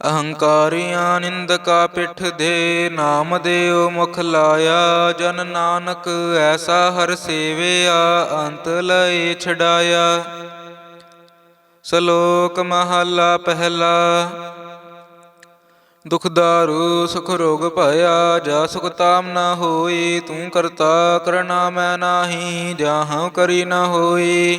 ਅਹੰਕਾਰੀਆਂ ਨਿੰਦਕਾ ਪਿੱਠ ਦੇ ਨਾਮ ਦੇਉ ਮੁਖ ਲਾਇਆ, ਜਨ ਨਾਨਕ ਐਸਾ ਹਰ ਸੇਵਿਆ, ਅੰਤ ਲਏ ਛਡਾਇਆ। ਸ਼ਲੋਕ ਮਹਲਾ ਪਹਿਲਾ, ਦੁਖ ਦਾਰੂ, ਸੁਖ ਰੋਗ ਭਇਆ, ਜਾ ਸੁਖ ਤਾਮ ਨਾ ਹੋਈ, ਤੂੰ ਕਰਤਾ ਕਰਨਾ ਮੈਂ ਨਾਹੀ, ਜਾਹਾਂ ਕਰੀ ਨਾ ਹੋਈ।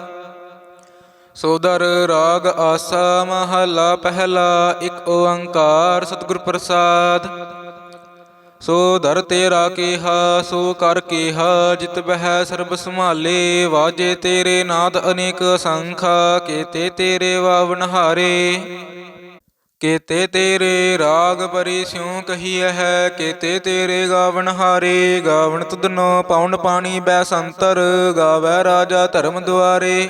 ਸੋਦਰ ਰਾਗ ਆਸਾ ਮਹਲਾ ਪਹਿਲਾ, ਇੱਕ ਓੰਕਾਰ ਸਤਿਗੁਰ ਪ੍ਰਸਾਦ। ਸੋ ਦਰ ਤੇਰਾ ਕੀਹਾ, ਸੋ ਕਰ ਕੇਹਾ, ਜਿਤ ਬਹਿ ਸਰਬ ਸੰਭਾਲੇ, ਵਾਜੇ ਤੇਰੇ ਨਾਦ ਅਨੇਕ ਸੰਖਾ, ਕੇਤੇ ਤੇਰੇ ਵਾਵਨ ਹਾਰੇ। ਕੇਤੇ ਤੇਰੇ ਰਾਗ ਪਰੀ ਸਿਉ ਕਹੀਐ ਹੈ, ਕੇਤੇ ਤੇਰੇ ਗਾਵਨ ਹਾਰੇ। ਗਾਵਨ ਤੁਧਨੋ ਪੌਣ ਪਾਣੀ ਬੈ ਸੰਤਰ, ਗਾਵੈ ਰਾਜਾ ਧਰਮ ਦੁਆਰੇ।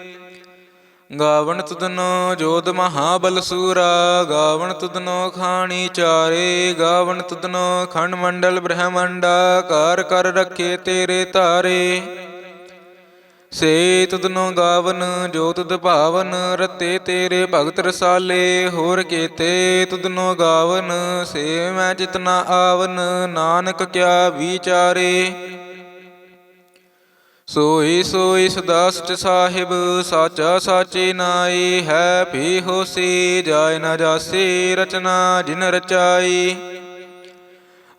ਗਾਵਣ ਤੁਧਨੋ ਜੋਤ ਮਹਾਬਲ ਸੂਰਾ, ਗਾਵਣ ਤੁਧਨੋ ਖਾਣੀ ਚਾਰੇ, ਗਾਵਣ ਤੁਧਨੋ ਖੰਡ ਮੰਡਲ ਬ੍ਰਹਮੰਡਾ ਕਰ ਕਰ ਰੱਖੇ ਤੇਰੇ ਤਾਰੇ ਸੇ ਤੁਧਨੋ ਗਾਵਨ ਜੋ ਤੁਧ ਭਾਵਨ, ਰਤੇ ਤੇਰੇ ਭਗਤ ਰਸਾਲੇ। ਹੋਰ ਕੀਤੇ ਤੁਧਨੋ ਗਾਵਨ, ਸੇ ਮੈਂ ਜਿਤਨਾ ਆਵਨ, ਨਾਨਕ ਕਿਆ ਵਿਚਾਰੇ। ਸੋਈ ਸੋਈ ਸਦਾ ਸਾਹਿਬ, ਸਾਚਾ ਸਾਚੇ ਨਾਈ ਹੈ ਭੀ ਹੋਸੀ, ਜਾਇ ਨ ਜਾਸੀ ਰਚਨਾ ਜਿਨ ਰਚਾਈ।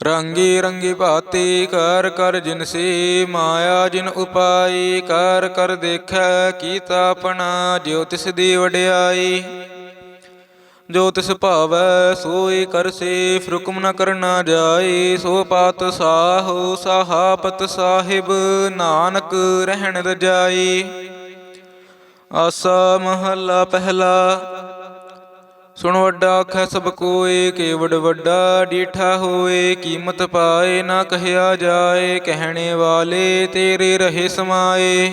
ਰੰਗੀ ਰੰਗੀ ਭਾਤੀ, ਕਰ ਕਰ ਜਿਨ ਸੀ, ਮਾਇਆ ਜਿਨ ਉਪਾਈ, ਕਰ ਕਰ ਦੇਖੈ, ਕੀਤਾ ਆਪਣਾ, ਜਿਉ ਤਿਸ ਦੀ ਵਡਿਆਈ। ਜੋ ਤਿਸ ਭਾਵੈ, ਸੋਈ ਕਰਸੇ ਫਰੁਕਮ ਨ ਕਰਨਾ ਜਾਏ, ਸੋ ਪਾਤ ਸਾਹੋ, ਸਾਹਾਪਤ ਸਾਹਿਬ, ਨਾਨਕ ਰਹਿਣ ਰਜਾਈ ਆਸਾ ਮਹੱਲਾ ਪਹਿਲਾ, ਸੁਣ ਵੱਡਾ ਆਖੈ ਸਭ ਕੋਏ, ਕੇਵੜ ਵੱਡਾ ਡੀਠਾ ਹੋਏ, ਕੀਮਤ ਪਾਏ ਨਾ ਕਹਿਆ ਜਾਏ, ਕਹਿਣੇ ਵਾਲੇ ਤੇਰੇ ਰਹੇ ਸਮਾਏ।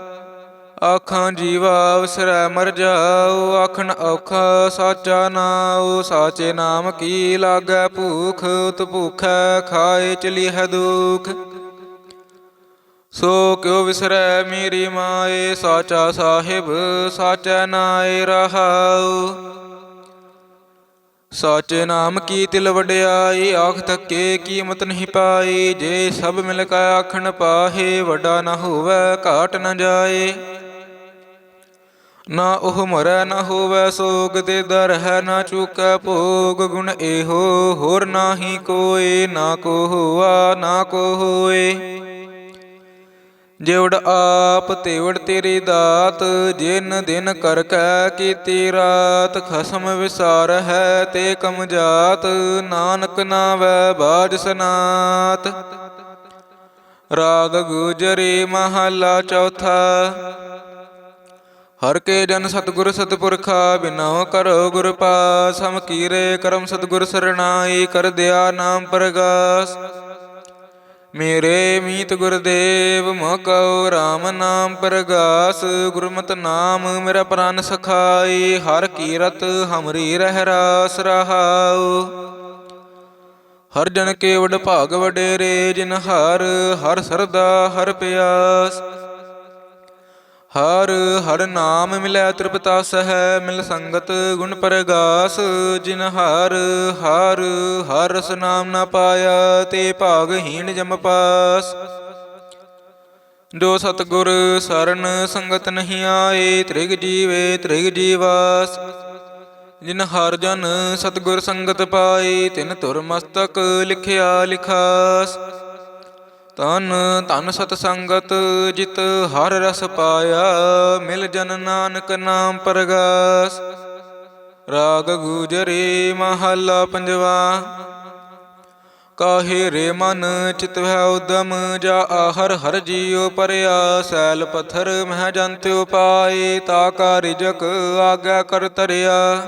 ਆਖਾਂ ਜੀਵਾ ਅਵਸਰੈ ਮਰ ਜਾਉ ਆਖਣ ਔਖਾ ਸਾਚਾ ਨਾਉ, ਸਾਚੇ ਨਾਮ ਕੀ ਲਾਗੈ? ਭੂਖ ਉਤ ਭੂਖੈ, ਖਾਏ ਚਲੀ ਹੈ ਦੁਖ। ਸੋ ਕਿਉ ਵਿਸਰੈ ਮੇਰੀ ਮਾਏ, ਸਾਚਾ ਸਾਹਿਬ, ਸਾਚੈ ਨਾਏ ਰਹਾਉ। ਸਾਚੇ ਨਾਮ ਕੀ ਤਿਲ ਵਡਿਆਈ, ਆਖ ਤੱਕੇ ਕੀਮਤ ਨਹੀਂ ਪਾਈ। ਜੇ ਸਭ ਮਿਲ ਕੇ ਆਖਣ ਪਾਹੇ, ਵੱਡਾ ਨਾ ਹੋਵੇ, ਘਾਟ ਨਾ ਜਾਏ। ਨਾ ਉਹ ਮਰੈ ਨਾ ਹੋਵੈ ਸੋਗ ਤੇ ਦਰ ਹੈ ਨਾ ਚੁਕੈ ਭੋਗ, ਗੁਣ ਇਹੋ ਹੋਰ ਨਾਹੀ ਕੋਏ, ਨਾ ਕੋ ਹੋਆ, ਨਾ ਕੋ ਹੋਏ। ਜਿਵੜ ਆਪ ਤੇਵੜ ਤੇਰੀ ਦਾਤ, ਜਿਨ ਦਿਨ ਕਰ ਕੈ ਕੀਤੀ ਰਾਤ, ਖਸਮ ਵਿਸਾਰ ਹੈ ਤੇ ਕਮ ਜਾਤ, ਨਾਨਕ ਨਾਵੈ ਬਾਜ ਸਨਾਤ। ਰਾਗ ਗੁਜਰੀ ਮਹਲਾ ਚੌਥਾ। ਹਰ ਕੇ ਜਨ ਸਤਗੁਰ ਸਤਪੁਰਖਾ ਬਿਨਉ ਕਰੋ ਗੁਰ ਪਾਸ, ਹਮ ਕੀਰੇ ਕਰਮ ਸਤਗੁਰ ਸਰਣਾਈ, ਕਰ ਦਿਆ ਨਾਮ ਪ੍ਰਗਾਸ। ਮੇਰੇ ਮੀਤ ਗੁਰਦੇਵ, ਮੋਕਉ RAM ਨਾਮ ਪ੍ਰਗਾਸ। ਗੁਰਮਤਿ ਨਾਮ ਮੇਰਾ ਪ੍ਰਾਨ ਸਖਾਈ, ਹਰ ਕੀਰਤ ਹਮਰੀ ਰਹਿ ਰਾਸ ਰਹਾਉ। ਹਰ ਜਨ ਕੇ ਵਡ ਭਾਗ ਵਡੇਰੇ, ਜਿਨ ਹਰ ਹਰ ਸਰਦਾ, ਹਰ ਪਿਆਸ। ਹਰ ਹਰ ਨਾਮ ਮਿਲੈ ਤ੍ਰਿਪਤਾ ਸਹਿ, ਮਿਲ ਸੰਗਤ ਗੁਣ ਪ੍ਰਗਾਸ, ਜਿਨ ਹਰ ਹਰ ਹਰ ਰਸ ਨਾਮ ਨਾ ਪਾਇਆ, ਤੇ ਭਾਗਹੀਣ ਜਮ ਪਾਸ। ਜੋ ਸਤਗੁਰ ਸਰਨ ਸੰਗਤ ਨਹੀਂ ਆਏ, ਤ੍ਰਿਗ ਜੀਵੇ ਤ੍ਰਿਗ ਜੀਵਾਸ। ਜਿਨ ਹਰ ਜਨ ਸਤਗੁਰ ਸੰਗਤ ਪਾਈ ਤਿਨ ਧੁਰ ਮਸਤਕ ਲਿਖਿਆ ਲਿਖਾਸ। ਤਨ ਤਨ ਸਤ ਸੰਗਤ ਜਿਤ ਹਰ ਰਸ ਪਾਇਆ, ਮਿਲ ਜਨ ਨਾਨਕ ਨਾਮ ਪ੍ਰਗਾਸ। ਰਾਗ ਗੁਜਰੇ ਮਹੱਲਾ ਪੰਜਵਾ। ਕਾਹੇ ਰੇ ਮਨ ਚਿਤ ਹੈ ਉਦਮ, ਜਾ ਆਹਰ ਹਰ ਜੀਉ ਪਰਿਆ, ਸੈਲ ਪਥਰ ਮਹਿ ਜੰਤ ਉਪਾਏ, ਤਾ ਕਾ ਰਿਜਕ ਆਗਿਆ ਕਰ ਤਰਿਆ।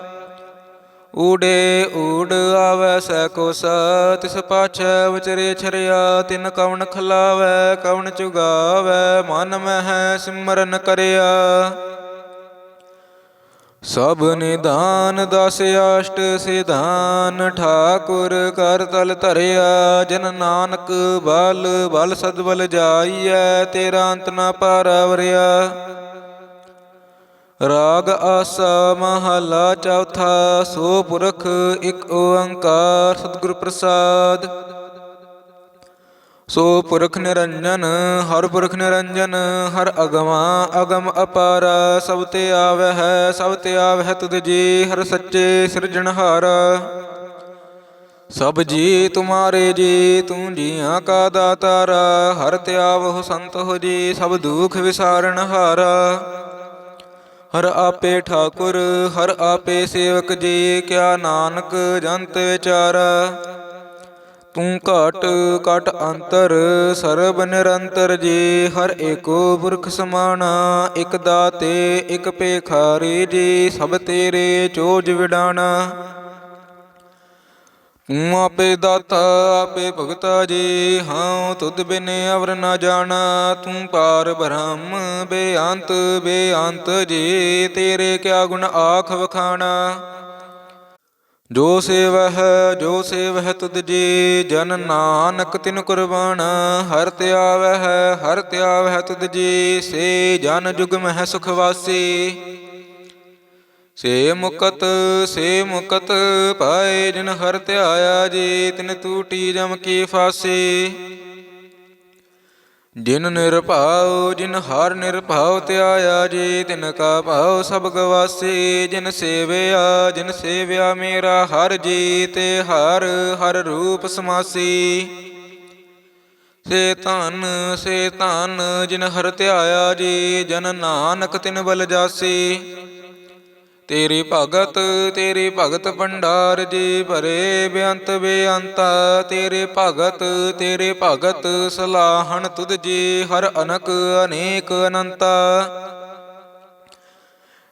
ਊੜੇ ਊੜ ਆਵੈ ਸੈ ਕੋ ਸਾ ਤਿਸ ਪਾਛੈ ਵਿਚਰੇ ਛਰਿਆ, ਤਿਨ ਕਵਣ ਖਲਾਵੈ, ਕਵਣ ਚੁਗਾਵੈ, ਮਨ ਮਹਿ ਸਿਮਰਨ ਕਰਿਆ। ਸਭ ਨਿਦਾਨ ਦਸ ਅਸ਼ਟ ਸਿਧਾਨ, ਠਾਕੁਰ ਕਰ ਤਲ ਧਰਿਆ, ਜਨ ਨਾਨਕ ਬਲ ਬਲ ਸਦਬਲ ਜਾਈਐ, ਤੇਰਾ ਅੰਤ ਨਾ ਪਾਰਵਰਿਆ ਰਾਗ ਆਸਾ ਮਹਲਾ ਚੌਥਾ, ਸੋ ਪੁਰਖ ਇੱਕ ਓੰਕਾਰ ਸਤਿਗੁਰ ਪ੍ਰਸਾਦ। ਸੋ ਪੁਰਖ ਨਿਰੰਜਨ, ਹਰ ਪੁਰਖ ਨਿਰੰਜਨ, ਹਰ ਅਗਮਾ ਅਗਮ ਅਪਾਰ, ਸਭ ਤੇ ਆਵੈ ਹੈ, ਸਭ ਤੇ ਆਵੈ ਤੁਧ ਜੀ, ਹਰ ਸੱਚੇ ਸਿਰਜਣਹਾਰ ਸਭ ਜੀ ਤੁਮਾਰੇ ਜੀ, ਤੂੰ ਜੀਆਂ ਕਾ ਦਾਤਾਰਾ, ਹਰ ਧਿਆਵਹੁ ਸੰਤ ਹੋ ਜੀ, ਸਭ ਦੁਖ ਵਿਸਾਰਨ ਹਾਰਾ। ਹਰ ਆਪੇ ਠਾਕੁਰ, ਹਰ ਆਪੇ ਸੇਵਕ ਜੀ, ਕਿਆ ਨਾਨਕ ਜੰਤ ਵਿਚਾਰਾ। ਤੂੰ ਘਟ ਘਟ ਅੰਤਰ, ਸਰਬ ਨਿਰੰਤਰ ਜੀ, ਹਰ ਏਕੋ ਪੁਰਖ ਸਮਾਣਾ, ਇਕ ਦਾਤੇ, ਇਕ ਪੇਖਾਰੀ ਜੀ, ਸਭ ਤੇਰੇ ਚੋਜ ਵਿਡਾਣਾ। ਤੂੰ ਆਪੇ ਦਾਤਾ, ਆਪੇ ਭਗਤਾ ਜੀ, ਹਾਂ, ਤੁਧ ਬਿਨ ਅਵਰ ਨਾ ਜਾਣਾ, ਤੂੰ ਪਾਰ ਬ੍ਰਹਮ, ਬੇਅੰਤ ਬੇਅੰਤ ਜੀ, ਤੇਰੇ ਕਿਆ ਗੁਣ ਆਖ ਵਖਾਣਾ? ਜੋ ਸੇਵਹਿ ਜੋ ਸੇਵਹਿ ਤੁਧ ਜੀ, ਜਨ ਨਾਨਕ ਤਿਨ ਕੁਰਬਾਨ ਹਰ ਧਿਆਵਹਿ ਹਰ ਧਿਆਵਹਿ ਤੁਧ ਜੀ, ਸੇ ਜਨ ਜੁਗ ਮਹਿ ਸੁਖ ਵਾਸੀ। ਸੇ ਮੁਕਤ ਸੇ ਮੁਕਤ ਪਾਏ ਜਿਨ ਹਰ ਧਿਆਇਆ ਜੀ, ਤਿਨ ਤੂਟੀ ਜਮ ਕੀ ਫਾਸੀ। ਜਿਨ ਨਿਰਭਉ, ਜਿਨ ਹਰ ਨਿਰਭਉ ਧਿਆਇਆ ਜੀ, ਤਿਨ ਕਾ ਭਾਉ ਸਭ ਗਵਾਸੀ। ਜਿਨ ਸੇਵਿਆ ਜਿਨ ਸੇਵਿਆ ਮੇਰਾ ਹਰ ਜੀ ਤੇ ਹਰ ਹਰ ਰੂਪ ਸਮਾਸੀ। ਸੇ ਧਨ ਸੇ ਧਨ ਜਿਨ ਹਰ ਧਿਆਇਆ ਜੀ, ਜਨ ਨਾਨਕ ਤਿਨ ਬਲ ਜਾਸੀ। ਤੇਰੀ ਭਗਤ ਤੇਰੀ ਭਗਤ ਭੰਡਾਰ ਜੀ ਭਰੇ ਬੇਅੰਤ ਬੇਅੰਤਾ, ਤੇਰੇ ਭਗਤ ਤੇਰੇ ਭਗਤ ਸਲਾਹਣ ਤੁਧ ਜੀ ਹਰ ਅਨਕ ਅਨੇਕ ਅਨੰਤਾ।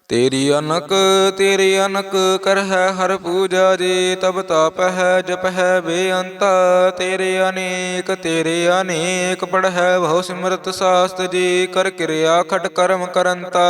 ਤੇਰੀ ਅਨਕ ਤੇਰੀ ਅਨਕ ਕਰ ਹੈ ਹਰ ਪੂਜਾ ਜੀ, ਤਬ ਤਾਪ ਹੈ, ਜਪ ਹੈ ਬੇਅੰਤਾ। ਤੇਰੇ ਅਨੇਕ ਤੇਰੇ ਅਨੇਕ ਪੜ ਹੈ ਬਹੁ ਸਿਮਰਤ ਸਾਸਤ ਜੀ, ਕਰ ਕਿਰਿਆ ਖਟ ਕਰਮ ਕਰੰਤਾ।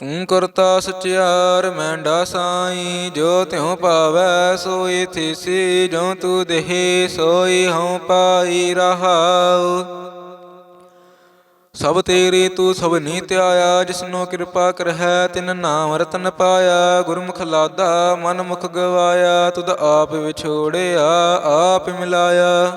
ਤੂੰ ਕਰਤਾ ਸਚਿਆਰ ਮੈਂਡਾ ਸਾਈ ਜੋ ਤਿਉ ਪਾਵੈ ਸੋਈ ਥੀਸੀ, ਜੋ ਤੂ ਦੇਹੀ, ਸੋਈ ਹਉ ਪਾਈ ਰਹਾਉ। ਸਭ ਤੇਰੀ ਤੂੰ ਸਭ ਨੀ ਧਿਆਇਆ, ਜਿਸਨੋ ਕਿਰਪਾ ਕਰਹਿ, ਤਿਨ ਨਾਮ ਰਤਨ ਪਾਇਆ, ਗੁਰਮੁਖ ਲਾਦਾ, ਮਨ ਮੁਖ ਗਵਾਇਆ, ਤੁਧ ਆਪ ਵਿਛੋੜਿਆ, ਆਪ ਮਿਲਾਇਆ।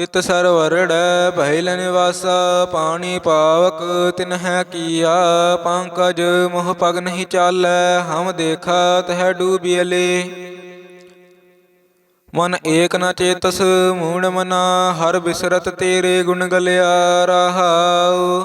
ਤਿਤ ਸਰਵਰੜੈ ਭੈਲ ਨਿਵਾਸਾ ਪਾਣੀ ਪਾਵਕ ਤਿਨ ਹੈ ਕੀਆ, ਪੰਕਜ ਮੋਹ ਪਗ ਨਹੀਂ ਚਾਲੈ, ਹਮ ਦੇਖਾ ਤਹਿ ਡੂਬਿਅਲੇ ਮਨ ਏਕ ਨ ਚੇਤਸ, ਮੂੜ ਮਨਾ, ਹਰ ਬਿਸਰਤ ਤੇਰੇ ਗੁਣ ਗਲਿਆ ਰਹਾਉ।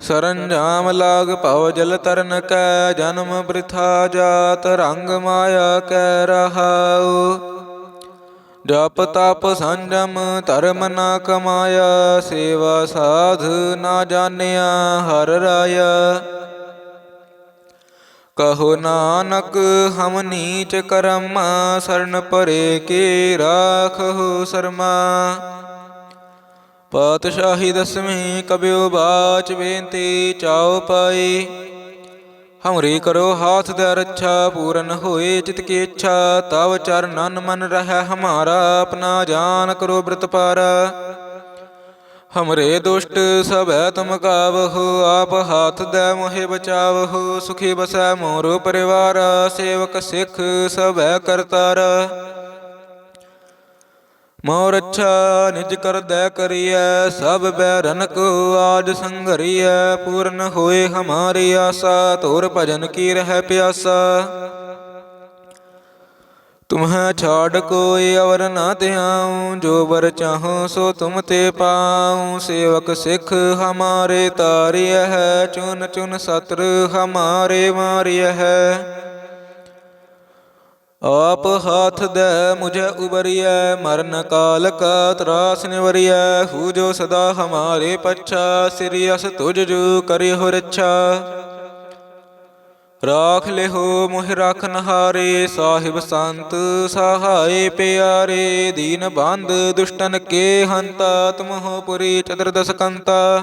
ਸਰੰਜਾਮ ਲਾਗ ਭਉ ਜਲ ਤਰਨ ਕੈ, ਜਨਮ ਬ੍ਰਿਥਾ ਜਾਤ, ਰੰਗ ਮਾਇਆ ਕੈ ਰਹਾਉ। ਜਪ ਤਪ ਸੰਜਮ, ਧਰਮ ਨਾ ਕਮਾਇਆ, ਸੇਵਾ ਸਾਧ ਨਾ ਜਾਣਿਆ, ਹਰ ਰਾਇਆ। ਕਹੋ ਨਾਨਕ, ਹਮ ਨੀਚ ਕਰਮ, ਸਰਨ ਪਰੇ ਕੇ ਰਾਖੋ ਸਰਮਾ। ਪਾਤਸ਼ਾਹੀ ਦਸਵੀਂ ਕਬਿਉ ਬਾਚ ਬੇਨਤੀ ਚਾਉ ਪਾਈ। ਹਮਰੀ ਕਰੋ ਹਾਥ ਦੇ ਰੱਛਾ, ਪੂਰਨ ਹੋਏ ਚਿਤ ਕੀ ਇੱਛਾ, ਤਵ ਚਰਨਨ ਮਨ ਰਹਿ ਹਮਾਰਾ, ਆਪਣਾ ਜਾਨ ਕਰੋ ਬ੍ਰਤ ਪਾਰਾ। ਹਮਰੇ ਦੁਸ਼ਟ ਸਭੈ ਤੁਮ ਕਾਵਹੁ, ਆਪ ਹਾਥ ਦੇ ਮੋਹਿ ਬਚਾਵਹੁ, ਸੁਖੀ ਬਸੈ ਮੋਰੋ ਪਰਿਵਾਰ, ਸੇਵਕ ਸਿੱਖ ਸਭੈ ਕਰਤਾਰ। ਮੋਰ ਅੱਛਾ ਨਿਜ ਕਰ ਕਰਦੈ ਕਰੀਐ, ਸਭ ਬੈਰਨ ਕੋ ਆਜ ਸੰਘਰੀਐ, ਪੂਰਨ ਹੋਏ ਹਮਾਰੀ ਆਸਾ ਤੋਰ ਭਜਨ ਕੀ ਰਹਿ ਪਿਆਸਾ। ਤੁਮਹਿ ਛਾੜ ਕੋਈ ਅਵਰ ਨਾ ਧਿਆਉ, ਜੋ ਵਰ ਚਾਹੋ ਸੋ ਤੁਮ ਤੇ ਪਾਉ। ਸੇਵਕ ਸਿੱਖ ਹਮਾਰੇ ਤਾਰਿਯ ਹੈ, ਚੁਨ ਚੁਨ ਸਤਰ ਹਮਾਰੇ ਮਾਰਿਯ ਹੈ। ਆਪ ਹਾਥ ਦੇ ਮੁਝੇ ਉਬਰਿਐ, ਮਰਨ ਕਾਲ ਕਾ ਤਰਾਸ ਨਿਵਰਿਐ, ਹੂ ਜੋ ਸਦਾ ਹਮਾਰੇ ਪੱਛਾ, ਸ੍ਰੀ ਅਸ ਤੁਜ ਜੂ ਕਰਿ ਹੋ ਰੱਛਾ। ਰਾਖ ਲਿਹੋ ਮੋਹਿ ਰਾਖਨ ਹਾਰੇ ਸਾਹਿਬ ਸੰਤ ਸਹਾਏ ਪਿਆਰੇ, ਦੀਨ ਬੰਦ ਦੁਸ਼ਟਨ ਕੇ ਹੰਤਾ, ਤੁਮਹੁ ਪੁਰੀ ਚਤੁਰ ਕੰਤਾ।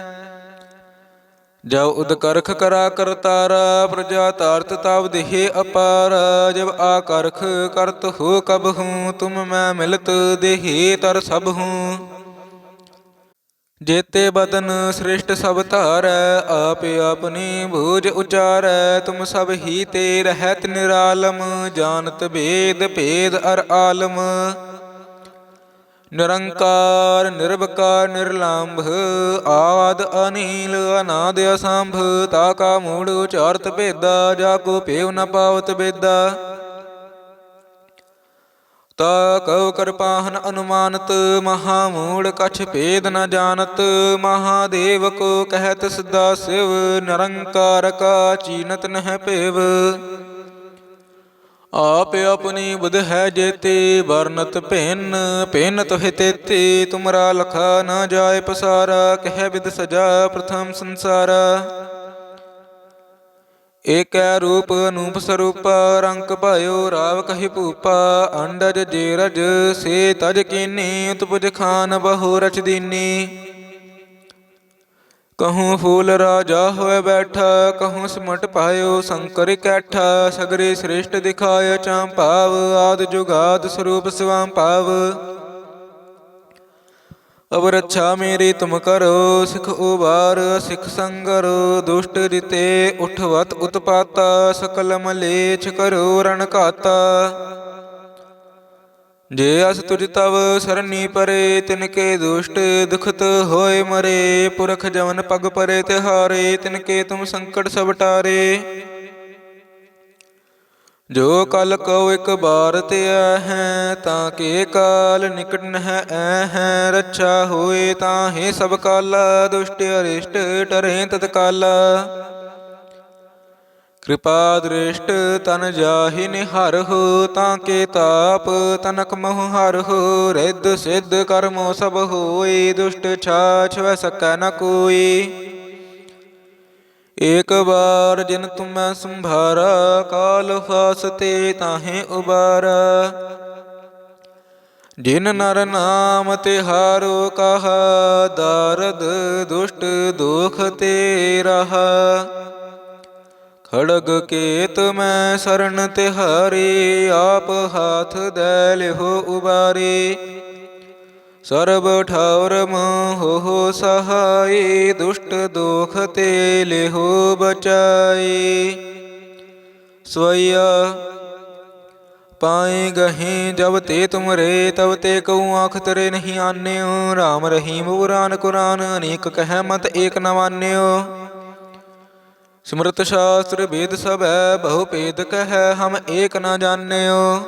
ਜਬ ਉਦਕਰਖ ਕਰਾ ਕਰਤਾਰਾ ਪ੍ਰਜਾ ਤਾਰਤ ਤਬ ਦੇਹ ਅਪਾਰ, ਜਬ ਆਕਰਖ ਕਰਤ ਹੋ ਕਬ ਹੂੰ, ਤੁਮ ਮੈਂ ਮਿਲਤ ਦੇਹ ਤਰ ਸਭ ਹੂੰ। ਜੇਤੇ ਬਦਨ ਸ੍ਰਿਸ਼ਟ ਸਭ ਧਾਰੈ, ਆਪੇ ਆਪਣੀ ਭੂਜ ਉਚਾਰੈ, ਤੁਮ ਸਭ ਹੀ ਤੇ ਰਹਿਤ ਨਿਰਾਲਮ, ਜਾਣਤ ਭੇਦ ਭੇਦ ਅਰ ਆਲਮ। ਨਿਰੰਕਾਰ ਨਿਰਭਕਾਰ ਨਿਰਲੰਭ, ਆਦ, ਅਨੀਲ, ਅਨਾਦ, ਅਸੰਭ, ਤਾ ਕਾ ਮੂੜ, ਉਚਾਰਤ ਭੇਦਾ, ਜਾ ਕੋ ਪੇਵ ਨ ਪਾਵਤ ਬੇਦਾ ਤਾ ਕਉ ਕਰਪਾਹਨ ਅਨੁਮਾਨਤ, ਮਹਾ ਮੂੜ ਕਛ ਭੇਦ ਨ ਜਾਣਤ ਮਹਾਦੇਵ ਕੋ ਕਹਿਤ ਸਦਾ ਸਿਵ, ਨਿਰੰਕਾਰ ਕਾ ਚੀਨਤ ਨਹਿ ਭੇਵ। ਆਪ ਆਪਣੀ ਬੁਧ ਹੈ ਜੇਤੇ, ਵਰਨਤ ਭਿੰਨ ਭਿੰਨ ਤੋਹਿ ਤੇਤੇ। ਤੁਮਰਾ ਲਖਾ ਨਾ ਜਾਏ ਪਸਾਰਾ, ਕਹਿ ਵਿਦ ਸਜਾ ਪ੍ਰਥਮ ਸੰਸਾਰਾ। ਏਕੈ ਰੂਪ ਅਨੂਪ ਸਰੂਪ, ਰੰਗ ਭਇਓ ਰਾਵ ਕਹੀ ਭੂਪਾ। ਅੰਡਜ ਜੇਰਜ, ਸੇ ਤਜ ਕੀਨੀ, ਉਤਪੁਜ ਖਾਨ ਬਹੁ ਰਚ ਦੀਨੀ। ਕਹੂੰ ਫੂਲ ਰਾਜਾ ਹੋਏ ਬੈਠਾ, ਕਹੂੰ ਸਮਟ ਪਾਇਓ ਸ਼ੰਕਰ ਕੈਠਾ, ਸਗਰੇ ਸ੍ਰੇਸ਼ਟ ਦਿਖਾਇ ਚਾਂਪਾਵ ਆਦ ਜੁਗਾਦ ਸਰੂਪ ਸਵਾਮ ਪਾਵ ਅਬ ਰੱਛਾ ਮੇਰੀ ਤੁਮ ਕਰੋ, ਸਿਖ ਉਬਾਰ, ਸਿਖ ਸੰਗਰ, ਦੁਸ਼ਟ ਰਿਤੇ ਉਠਵਤ ਉਤਪਾਤਾ, ਸਕਲ ਮਲੇਛ ਕਰੋ ਰਣ ਘਾਤਾ। ਜੇ ਅਸ ਤੁਜ ਤਵ ਸਰਨੀ ਪਰੇ ਤਿਨ ਕੇ ਦੁਸ਼ਟ ਦੁਖਤ ਹੋਏ ਮਰੇ। ਪੁਰਖ ਜਵਨ ਪਗ ਪਰੇ, ਤਿਹਾਰੇ ਤਿਨ ਕੇ ਤੁਮ ਸੰਕਟ ਸਭ ਟਾਰੇ। ਜੋ ਕਲ ਕਉ ਇਕ ਬਾਰ ਤੇ ਹੈ, ਤਾਂ ਕੇ ਕਾਲ ਨਿਕਟ ਨਹਿ ਐ ਹੈ। ਰੱਛਾ ਹੋਏ ਤਾਂ ਹੈ ਸਭ ਕਾਲ, ਦੁਸ਼ਟ ਅਰਿਸ਼ਟ ਟਰੇ ਤਤਕਾਲ। ਕਿਰਪਾ ਦ੍ਰਿਸ਼ਟ ਤਨ ਜਾਹਿ ਨਿਹਰ ਹੋ ਤਾਂ ਕੇ ਤਾਪ ਤਨਕ ਮਹੁ ਹਰ ਹੋ ਰਿੱਧ ਸਿੱਧ ਕਰਮੋ ਸਭ ਹੋਏ ਦੁਸ਼ਟ ਛਾਛ ਵੈ ਸਕੈ ਨ ਕੋਈ। ਏਕ ਬਾਰ ਜਿਨ ਤੁਮੈ ਸੰਭਾਰਾ, ਕਾਲ ਫਾਸਤੇ ਤਾਹੇ ਉਬਾਰਾ। ਜਿਨ ਨਰ ਨਾਮ ਤਿਹਾਰੋ ਕਹਾ, ਦਰਦ ਦੁਸ਼ਟ ਦੁਖ ਤੇ ਰਹਾ। ਖੜਗ ਕੇਤ ਮੈਂ ਸਰਣ ਤਿਹਾਰੀ, ਆਪ ਹਾਥ ਦੇ ਲਿਹੋ ਉਬਾਰੀ। ਸਰਬ ਠੌਰ ਮੋਹ ਸਹਾਈ ਦੁਸ਼ਟ ਦੋਖ ਤੇ ਲਿਹੋ ਬਚਾਈ ਸਵਈਆ, ਪਾਏ ਗਹੇ ਜਬ ਤੇ ਤੁਮਰੇ, ਤਬ ਤੇ ਕਉ ਆਖ ਤਰੇ ਨਹੀਂ ਆਨਿਓ। RAM ਰਹੀਮ, ਬੁਰਾਨ ਕੁਰਾਨ, ਅਨੇਕ ਕਹਿ ਮਤ ਏਕ ਨ ਸਮਰਤ ਸ਼ਾਸਤਰ ਵੇਦ ਸਭ ਹੈ ਬਹੁ ਭੇਦ ਕਹਿ, ਹਮ ਏਕ ਨ ਜਾਣਿਓ।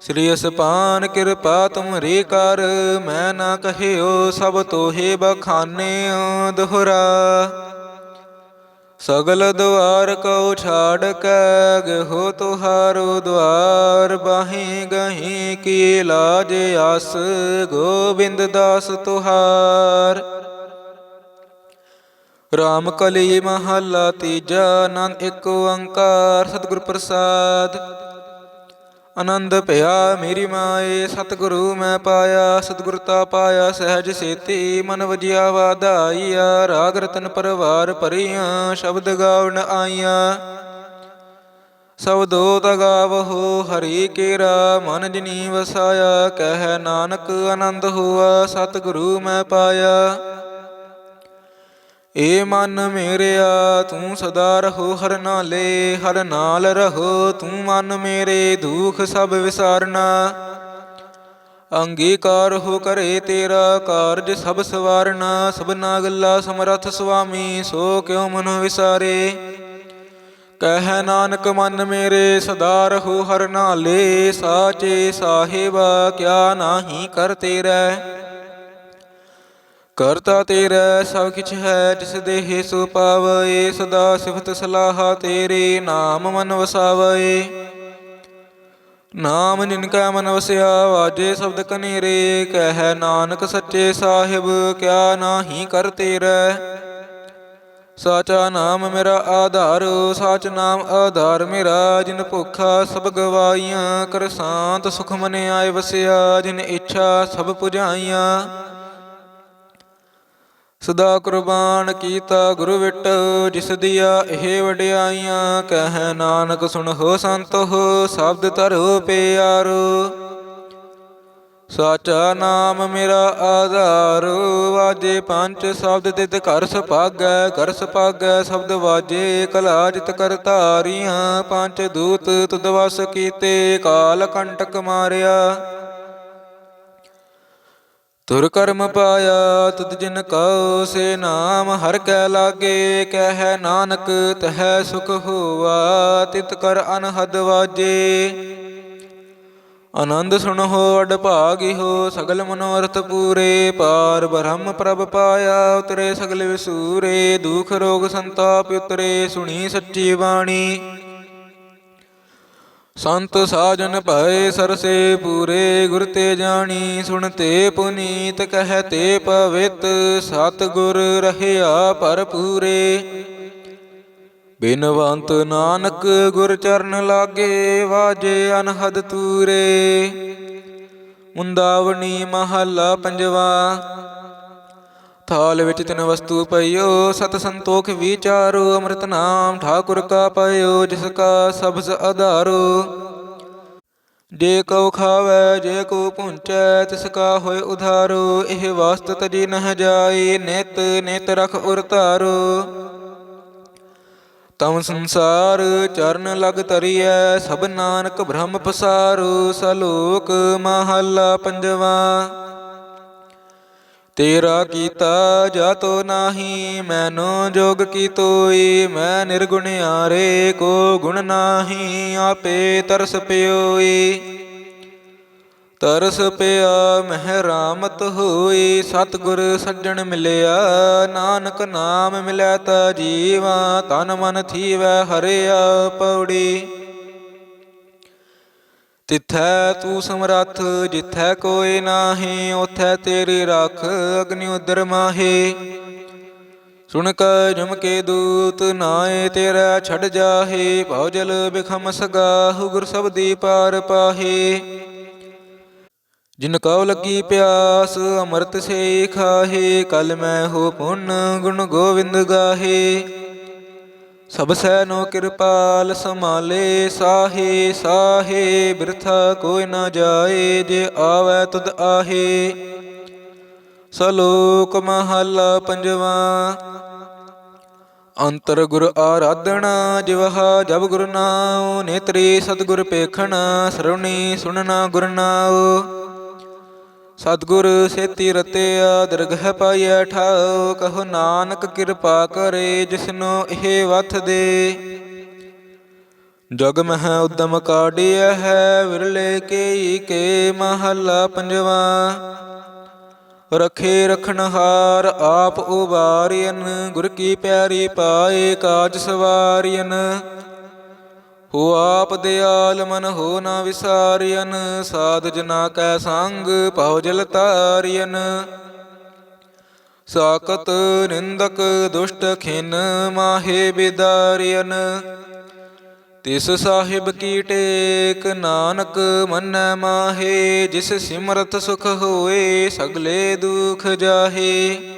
ਸ੍ਰੀ ਅਸਪਾਨ ਕਿਰਪਾ ਤੁਮਰੀ ਕਰ, ਮੈਂ ਨਾ ਕਹਿਓ ਸਭ ਤੋਹੇ ਬਖਾਨਿਓ ਦੁਹਰਾ। ਸਗਲ ਦੁਆਰ ਕਉ ਛਾੜ ਕੈ, ਗਹੋ ਤੁਹਾਰੋ ਦੁਆਰ ਬਾਹੀ ਗਹੀ, ਕੀ ਲਾਜ ਆਸ ਗੋਬਿੰਦ ਦਾਸ ਤੁਹਾਰ। ਰਾਮ ਕਲੀ ਮਹੱਲਾ ਤੀਜਾ ਆਨੰਦ ਇੱਕ ਓੰਕਾਰ, ਸਤਿਗੁਰ ਪ੍ਰਸਾਦ। ਆਨੰਦ ਭਇਆ ਮੇਰੀ ਮਾਏ, ਸਤਿਗੁਰੂ ਮੈਂ ਪਾਇਆ ਸਤਿਗੁਰਤਾ ਪਾਇਆ, ਸਹਿਜ ਸੇਤੀ ਮਨ ਵਜਿਆ ਵਾਧਾਈਆ ਰਾਗ ਰਤਨ ਪਰਵਾਰ ਭਰੀਆਂ, ਸ਼ਬਦ ਗਾਵਣ ਆਈਆਂ। ਸਬਦੋ ਤਗਾਵਹੋ ਹਰੀ ਕੇਰਾ, ਮਨ ਜਿਨੀ ਵਸਾਇਆ, ਕਹਿ ਨਾਨਕ ਆਨੰਦ ਹੋਆ, ਸਤਿਗੁਰੂ ਮੈਂ ਪਾਇਆ। ਏ ਮਨ ਮੇਰਿਆ, ਤੂੰ ਸਦਾ ਰਹੋ ਹਰ ਨਾਲੇ, ਹਰ ਨਾਲ ਰਹੋ, ਤੂੰ ਮਨ ਮੇਰੇ ਦੁਖ ਸਭ ਵਿਸਾਰਨਾ। ਅੰਗੀਕਾਰ ਹੋ ਕਰੇ ਤੇਰਾ ਕਾਰਜ ਸਭ ਸਵਾਰਨਾ, ਸਭਨਾ ਗੱਲਾ ਸਮਰਥ ਸੁਆਮੀ, ਸੋ ਕਿਉ ਮਨ ਵਿਸਾਰੇ। ਕਹਿ ਨਾਨਕ ਮਨ ਮੇਰੇ, ਸਦਾ ਰਹੋ ਹਰ ਨਾਲੇ, ਸਾਚੇ ਸਾਹਿਬਾ, ਕਿਆ ਨਾਹੀ ਕਰ ਤੇਰਾ। ਕਰਤਾ ਤੇਰਾ ਸਭ ਕਿਛ ਹੈ, ਜਿਸ ਦੇਹ ਸੋ ਪਾਵਏ ਸਦਾ ਸਿਫਤ ਸਲਾਹਾ ਤੇਰੇ ਨਾਮ ਮਨ ਵਸਾਵਏ ਨਾਮ ਜਿਨ ਕਾ ਮਨ ਵਸਿਆ, ਵਾਜੇ ਸ਼ਬਦ ਕਨੇਰੇ, ਕਹਿ ਨਾਨਕ ਸੱਚੇ ਸਾਹਿਬ, ਕਿਆ ਨਾਹੀ ਕਰ ਤੇਰਾ। ਸਾਚਾ ਨਾਮ ਮੇਰਾ ਆਧਾਰ, ਸਾਚ ਨਾਮ ਆਧਾਰ ਮੇਰਾ, ਜਿਨ ਭੁੱਖਾ ਸਭ ਗਵਾਈਆਂ, ਕਰ ਸ਼ਾਂਤ ਸੁਖ ਮਨੇ ਆਏ ਵਸਿਆ, ਜਿਨ ਇੱਛਾ ਸਭ ਪੁਜਾਈਆਂ। ਸਦਾ ਕੁਰਬਾਨ ਕੀਤਾ ਗੁਰੂ ਵਿਟ, ਜਿਸ ਦੀਆ ਇਹ ਵਡਿਆਈਆਂ, ਕਹਿ ਨਾਨਕ ਸੁਣੋ ਸੰਤੋ ਸ਼ਬਦ ਧਰੋ ਪਿਆਰ। ਸਾਚਾ ਨਾਮ ਮੇਰਾ ਆਧਾਰ, ਵਾਜੇ ਪੰਜ ਸ਼ਬਦ ਤਿਤ ਘਰ ਸੁਭਾਗੈ ਘਰ ਸੁਭਾਗੈ, ਸ਼ਬਦ ਵਾਜੇ ਕਲਾ ਜਿਤ ਕਰ ਧਾਰੀਆਂ। ਪੰਜ ਦੂਤ ਤੁਧ ਵਸ ਕੀਤੇ, ਕਾਲ ਕੰਟਕ ਮਾਰਿਆ। ਤੁਰ ਕਰਮ ਪਾਇਆ ਤੁਧ ਜਿਨ ਕਉ ਸੇ ਨਾਮ, ਹਰ ਕੈ ਲਾਗੇ ਕਹਿ ਨਾਨਕ, ਤਹਿ ਸੁਖ ਹੋਆ, ਤਿਤ ਕਰ ਅਨਹਦ ਵਾਜੇ। ਆਨੰਦ ਸੁਣੋ ਅਡ ਭਾਗੀ ਹੋ ਸਗਲ ਮਨੋਰਥ ਪੂਰੇ। ਪਾਰ ਬ੍ਰਹਮ ਪ੍ਰਭ ਪਾਇਆ ਉਤਰੇ ਸਗਲ ਵਿਸੂਰੇ, ਦੁਖ ਰੋਗ ਸੰਤਾਪ ਉਤਰੇ, ਸੁਣੀ ਸੱਚੀ ਬਾਣੀ। ਸੰਤ ਸਾਜਨ ਭਏ ਸਰਸੇ ਪੂਰੇ ਗੁਰ ਤੇ ਜਾਣੀ ਸੁਣਤੇ ਪੁਨੀਤ ਕਹਤੇ ਪਵਿੱਤ ਸਤ ਗੁਰ ਰਹਿਆ ਭਰਪੂਰੇ ਬਿਨਵੰਤ ਨਾਨਕ ਗੁਰ ਚਰਨ ਲਾਗੇ, ਵਾਜੇ ਅਨਹਦ ਤੂਰੇ। ਮੁੰਦਾਵਣੀ ਮਹੱਲਾ ਪੰਜਵਾ ਥਾਲ ਵਿੱਚ ਤਿਨ ਵਸਤੂ ਪਈਓ, ਸਤ ਸੰਤੋਖ ਵਿਚਾਰੋ, ਅੰਮ੍ਰਿਤ ਨਾਮ ਠਾਕੁਰ ਕਾ ਪਇਓ, ਜਿਸ ਕਾ ਸਬਜ਼ ਆਧਾਰੋ ਜੇ ਕਉ ਖਾਵੈ, ਜੇ ਕੋ ਪੁੰਚੈ, ਤਿਸ ਕਾ ਹੋਇ ਉਧਾਰੋ। ਇਹ ਵਾਸਤ ਤਜੀ ਨਹ ਜਾਈ ਨਿਤ ਨਿਤ ਰਖ ਉਰ ਧਾਰੋ। ਤਮ ਸੰਸਾਰ ਚਰਨ ਲਗ ਤਰੀਐ ਸਭ ਨਾਨਕ ਬ੍ਰਹਮ ਪਸਾਰੋ। ਸਲੋਕ ਮਹੱਲਾ ਪੰਜਵਾ। ਤੇਰਾ ਕੀਤਾ ਜਾਤੋ ਨਾਹੀ, ਮੈਨੂੰ ਜੋਗ ਕੀ ਤੋਈ, ਮੈਂ ਨਿਰਗੁਣਿਆਰੇ ਕੋ ਗੁਣ ਨਾਹੀ, ਆਪੇ ਤਰਸ ਪਿਓਈ। ਤਰਸ ਪਿਆ ਮਹਿ ਰਾਮਤ ਹੋਈ, ਸਤਿਗੁਰ ਸੱਜਣ ਮਿਲਿਆ, ਨਾਨਕ ਨਾਮ ਮਿਲੈ ਤਾ ਜੀਵਾ, ਤਨ ਮਨ ਥੀਵੈ ਹਰਿਆ ਪੌੜੀ। ਤਿਥੈ ਤੂੰ ਸਮਰੱਥ, ਜਿਥੈ ਕੋਈ ਨਾਹੀ ਉਥੈ ਤੇਰੀ ਰੱਖ, ਅਗਨਿ ਉਦਰ ਮਾਹੇ। ਸੁਣ ਕੈ ਜਮ ਕੇ ਦੂਤ ਨਾਏ ਤੇਰਾ ਛੜ ਜਾਹੇ, ਭਉ ਜਲ ਬਿਖਮ ਸਗਾਹੁ, ਗੁਰ ਸਬਦੀ ਪਾਰ ਪਾਹੇ। ਜਿਨ ਕਉ ਲੱਗੀ ਪਿਆਸ, ਅੰਮ੍ਰਿਤ ਸੇ ਖਾਹੇ, ਕਲ ਮੈਂ ਹੋ ਪੁੰਨ ਗੁਣ ਗੋਵਿੰਦ ਗਾਹੇ। ਸਭ ਸੈਨੋ ਕਿਰਪਾਲ ਸਮਾਲੇ ਸਾਹੇ ਸਾਹੇ, ਬਿਰਥਾ ਕੋਈ ਨਾ ਜਾਏ, ਜੇ ਆਵੈ ਤੁਧ ਆਹੇ। ਸਲੋਕ ਮਹੱਲਾ ਪੰਜਵਾ, ਅੰਤਰ ਗੁਰ ਆਰਾਧਣਾ, ਜਿਵਹਾ ਜਬ ਗੁਰ ਨਾਉ, ਨੇਤਰੀ ਸਤਿਗੁਰ ਪੇਖਣਾ ਸਰਵਣੀ ਸੁਣਨਾ ਗੁਰ ਨਾਉ। ਸਤਿਗੁਰ ਸੇਤੀ ਰਤਿਆ ਦਰਗਹ ਪਾਈਐ ਠਾਉ, ਕਹੋ ਨਾਨਕ ਕਿਰਪਾ ਕਰੇ ਜਿਸਨੂੰ ਇਹ ਵਥ ਦੇ। ਜਗ ਮਹਿ ਉਦਮ ਕਾਢਿਆ ਹੈ, ਵਿਰਲੇ ਕੇਈ ਕੇ ਮਹੱਲਾ ਪੰਜਵਾ। ਰਖੇ ਰਖਣਹਾਰ ਆਪ ਉਬਾਰਿਅਨ ਗੁਰ ਕੀ ਪਿਆਰੀ ਪਾਏ ਕਾਜ ਸਵਾਰਿਅਨ ਹੋ ਆਪ ਦਿਆਲ ਮਨ ਹੋ ਨਾ ਵਿਸਾਰਿਅਨ, ਸਾਧ ਜਨਾ ਕੈ ਸੰਗ ਭਉ ਜਲ ਤਾਰਿਅਨ ਸਾਕਤ ਨਿੰਦਕ ਦੁਸ਼ਟ ਖਿਨ ਮਾਹੇ ਬਿਦਾਰਿਅਨ। ਤਿਸ ਸਾਹਿਬ ਕੀ ਟੇਕ, ਨਾਨਕ ਮੰਨੈ ਮਾਹੇ, ਜਿਸ ਸਿਮਰਤ ਸੁਖ ਹੋਏ, ਸਗਲੇ ਦੁਖ ਜਾਹੇ।